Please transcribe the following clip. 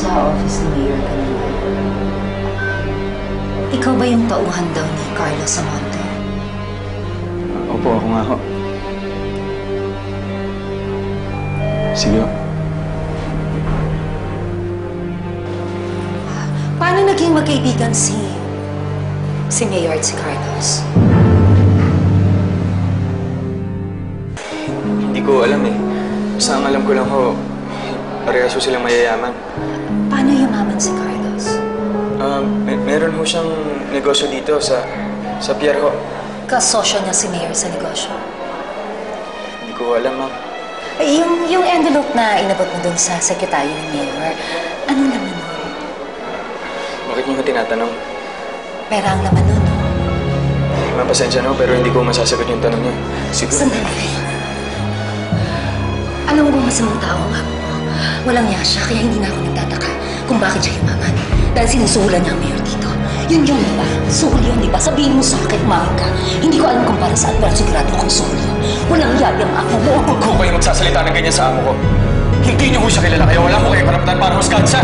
sa office ni Mayor kanina. Ikaw ba yung tauhan daw ni Carlos Samonte? Opo, ako nga ho. Sige ho. Paano naging magkaibigan si... si Mayor at si Carlos? Hindi ko alam eh. Ang alam ko lang ho, parehas ho silang mayayaman. Paano yumaman si Carlos? Um, may- meron ho siyang negosyo dito sa sa pier ho. Kasosyo niya si Mayor sa negosyo. Hindi ko alam, ma'am. Eh, yung, yung envelope na inabot mo dun sa sekretaryo ni Mayor, ano naman nun? Bakit niyo ko tinatanong? Pera ang laman nun, no? Ma'am, pasensya na ho, pero hindi ko masasagot yung tanong niyo. Siguro. Sandali. Alam mo ba masamang tao mo? Walang niya siya, kaya hindi na ako nagtataka kung bakit siya yumaman. Dahil sinusuhulan niya ang mayor dito. Yun yun, di ba? Suhol yun, di ba? Sabihin mo sa akin, umamin ka. Hindi ko alam kung para saan, pero sigurado kong suhol yun. Walang yabi ang amo mo. Huwag ho kayo magsasalita ng ganyan sa amo ko. Hindi niyo ho siya kilala, kaya wala ko kayo karapatan para husgahan siya.